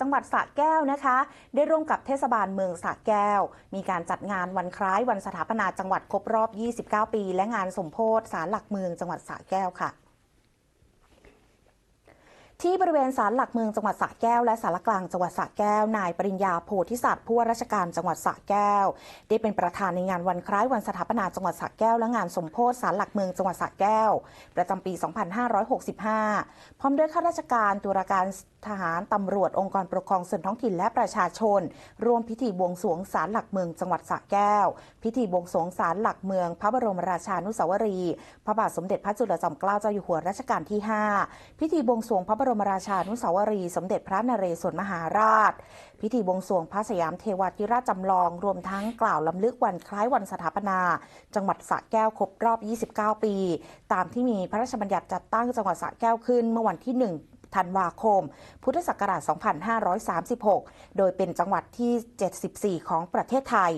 จังหวัดสระแก้วนะคะ ได้ร่วมกับเทศบาลเมืองสระแก้ว มีการจัดงานวันคล้ายวันสถาปนาจังหวัดครบรอบ 29 ปี และงานสมโพธิศาลหลักเมืองจังหวัดสระแก้วค่ะ ที่บริเวณศาลหลักเมืองจังหวัดสระแก้วและศาลกลางจังหวัดสระแก้วนายปริญญาโพธิสัตว์ผู้ว่าราชการจังหวัดสระแก้ว ได้เป็นประธานในงานวันคล้ายวันสถาปนาจังหวัดสระแก้วและงานสมโพธิศาลหลักเมืองจังหวัดสระแก้ว ประจำปี 2565 พร้อมด้วยข้าราชการตุลาการทหารตำรวจองค์กรปกครองส่วนท้องถิ่นและประชาชน ร่วมพิธีบวงสรวงศาลหลักเมืองจังหวัดสระแก้ว พิธีบวงสรวงศาลหลักเมือง พระบรมราชานุสาวรีย์พระบาทสมเด็จพระจุลจอมเกล้าเจ้าอยู่หัวรัชกาลที่ 5 พิธีบวงสรวงพระบรมราชานุสาวรีสมเด็จพระนเรศวรมหาราช พิธีบวงสรวงพระสยามเทวาธิราชจำลอง รวมทั้งกล่าวลำลึกวันคล้ายวันสถาปนา จังหวัดสระแก้วครบรอบ 29 ปี ตามที่มีพระราชบัญญัติจัดตั้งจังหวัดสระแก้วขึ้นเมื่อวันที่ 1ธันวาคม พุทธศักราช 2536 โดยเป็นจังหวัดที่ 74 ของประเทศไทย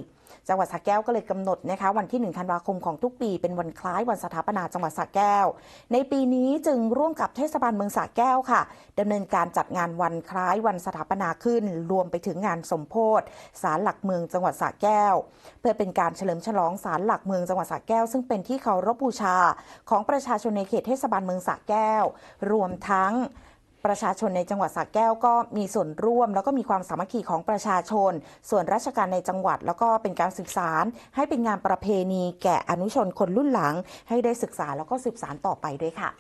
จังหวัดสระแก้วก็เลยกำหนดนะคะวันที่ 1 ธันวาคมของทุกปี เป็นวันคล้ายวันสถาปนาจังหวัดสระแก้ว ในปีนี้จึงร่วมกับเทศบาลเมืองสระแก้วค่ะดำเนินการจัดงานวันคล้ายวันสถาปนาขึ้น รวมไปถึงงานสมโพธิศาลหลักเมืองจังหวัดสระแก้ว เพื่อเป็นการเฉลิมฉลองศาลหลักเมืองจังหวัดสระแก้ว ซึ่งเป็นที่เคารพบูชา ของประชาชนในเขตเทศบาลเมืองสระแก้ว รวมทั้ง ประชาชนในจังหวัดสระแก้วก็มีส่วนร่วม แล้วก็มีความสามัคคีของประชาชน ส่วนราชการในจังหวัด แล้วก็เป็นการสืบสารให้เป็นงานประเพณีแก่อนุชนคนรุ่นหลัง ให้ได้ศึกษาแล้วก็สืบสารต่อไปด้วยค่ะ